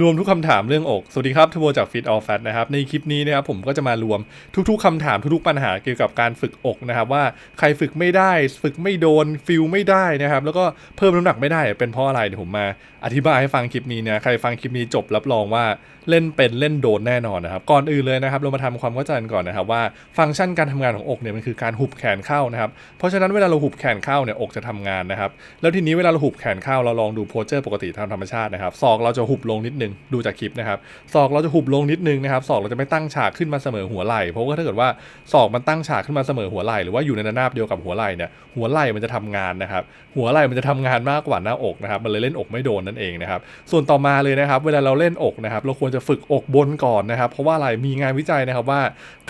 รวมทุกคำถามเรื่องอก สวัสดีครับทูโบจาก Fit All Fat นะครับ ในคลิปนี้นะครับผมก็จะมารวมทุกๆคำถามทุกๆปัญหาเกี่ยวกับการฝึกอกนะครับ ว่าใครฝึกไม่ได้ ฝึกไม่โดนฟิลไม่ได้นะครับ แล้วก็เพิ่มน้ำหนักไม่ได้เป็นเพราะอะไรเดี๋ยวผมมาอธิบายให้ฟังคลิปนี้นะใครฟังคลิปนี้จบรับรองว่าเล่นเป็นเล่นโดนแน่นอนนะครับ ก่อนอื่นเลยนะครับ เรามาทำความเข้าใจกันก่อนนะครับว่าฟังก์ชันการทำงานของอกเนี่ยมันคือการหุบแขนเข้านะครับเพราะฉะนั้นเวลาเราหุบแขนเข้าเนี่ยอกจะทำงานนะครับแล้วทีนี้เวลาเราหุบแขนเข้าเราลองดูโพสเจอร์ปกติตามธรรมชาตินะครับศอกเราจะหุบลงนิดนึงดูจากคลิปนะครับศอกเราจะหุบลงนิดนึงนะครับศอกเราจะไม่ตั้งฉากขึ้นมาเสมอหัวไหล่เพราะว่าถ้าเกิดว่าศอกมันตั้งฉากขึ้นมาเสมอหัวไหล่หรือว่าอยู่ในระนาบเดียวกับหัวไหล่เนี่ยหัวไหล่มันจะทำงานนะครับหัวไหล่มันจะทำงานมากกว่าหน้าอกนะครับมันเลยเล่นอกไม่โดนนั่นเองนะครับส่วนต่อมาเลยนะครับเวลาเราเล่นอกนะครับเราควรจะฝึกอกบนก่อนนะครับเพราะว่าอะไรมีงานวิจัยนะครับว่า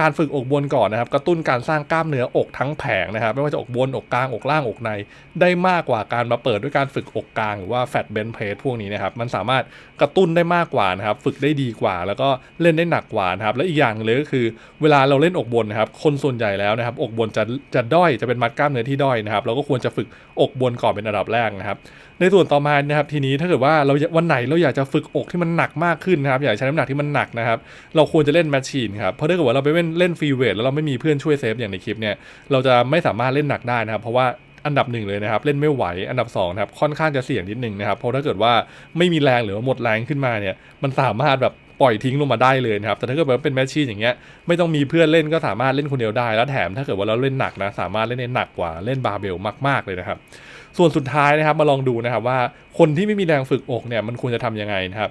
การฝึกอกบนก่อนนะครับกระตุ้นการสร้างกล้ามเนื้ออกทั้งแผงนะครับไม่ว่าจะอกบนอกกลางอกล่างอกใน ได้มากกว่าการมาเปิดด้วยการฝึกอกกลาง หรือว่าแฟตเบนเพสพวกนี้นะครับมันสามารถกระตุ้นไได้มากกว่านะครับ ฝึกได้ดีกว่า แล้วก็เล่นได้หนักกว่านะครับ และอีกอย่างหนึ่งเลยก็คือ เวลาเราเล่นอกบนนะครับ คนส่วนใหญ่แล้วนะครับ อกบนจะจะด้อยจะเป็นมัดกล้ามเนื้อที่ด้อยนะครับ เราก็ควรจะฝึกอกบนก่อนเป็นอันดับแรกนะครับ ในส่วนต่อมานะครับ ทีนี้ถ้าเกิดว่าเราวันไหนเราอยากจะฝึกอกที่มันหนักมากขึ้นนะครับ อยากใช้น้ำหนักที่มันหนักนะครับ เราควรจะเล่นแมชชีนครับ เพราะถ้าเกิดว่าเราไปเล่นเล่นฟรีเวทแล้วเราไม่มีเพื่อนช่วยเซฟอย่างในคลิปเนี่ย เราจะไม่สามารถเล่นหนักได้นะครับ เพราะว่า อันดับหนึ่งเลยนะครับ เล่นไม่ไหวอันดับ2นะครับค่อนข้างจะเสี่ยงนิดนึงนะครับเพราะถ้าเกิดว่าไม่มีแรงหรือว่าหมดแรงขึ้นมาเนี่ย มันสามารถแบบปล่อยทิ้งลงมาได้เลยนะครับ แต่ถ้าเกิดว่าเป็นแมชชีนอย่างเงี้ย ไม่ต้องมีเพื่อนเล่นก็สามารถเล่นคนเดียวได้ แล้วแถมถ้าเกิดว่าเราเล่นหนักนะ สามารถเล่นได้หนักกว่าเล่นบาเบลมากๆเลยนะครับ ส่วนสุดท้ายนะครับมาลองดูนะครับว่าคนที่ไม่มีแรงฝึกอกเนี่ยมันควรจะทำยังไงนะครับ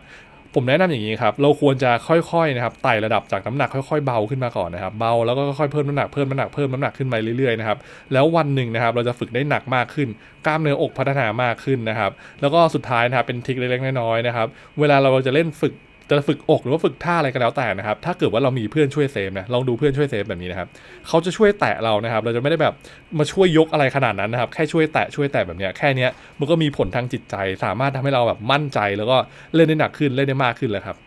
ผมแนะนำอย่างนี้ครับ เราควรจะค่อยๆนะครับไต่ระดับจากน้ำหนักค่อยๆเบาขึ้นมาก่อนนะครับ เบาแล้วก็ค่อยๆเพิ่มน้ำหนักเพิ่มน้ำหนักเพิ่มน้ำหนักขึ้นไปเรื่อยๆนะครับ แล้ววันหนึ่งนะครับเราจะฝึกได้หนักมากขึ้น กล้ามเนื้ออกพัฒนามากขึ้นนะครับ แล้วก็สุดท้ายนะครับเป็นทริคเล็กๆน้อยๆนะครับ เวลาเราจะเล่นฝึก จะฝึกอกหรือว่าฝึกท่าอะไรก็แล้วแต่นะครับ ถ้าเกิดว่าเรามีเพื่อนช่วยเซฟนะ ลองดูเพื่อนช่วยเซฟแบบนี้นะครับ เขาจะช่วยแตะเรานะครับ เราจะไม่ได้แบบมาช่วยยกอะไรขนาดนั้นนะครับ แค่ช่วยแตะช่วยแตะแบบเนี้ยแค่นี้มันก็มีผลทางจิตใจ สามารถทำให้เราแบบมั่นใจ แล้วก็เล่นได้หนักขึ้นเล่นได้มากขึ้นเลยครับ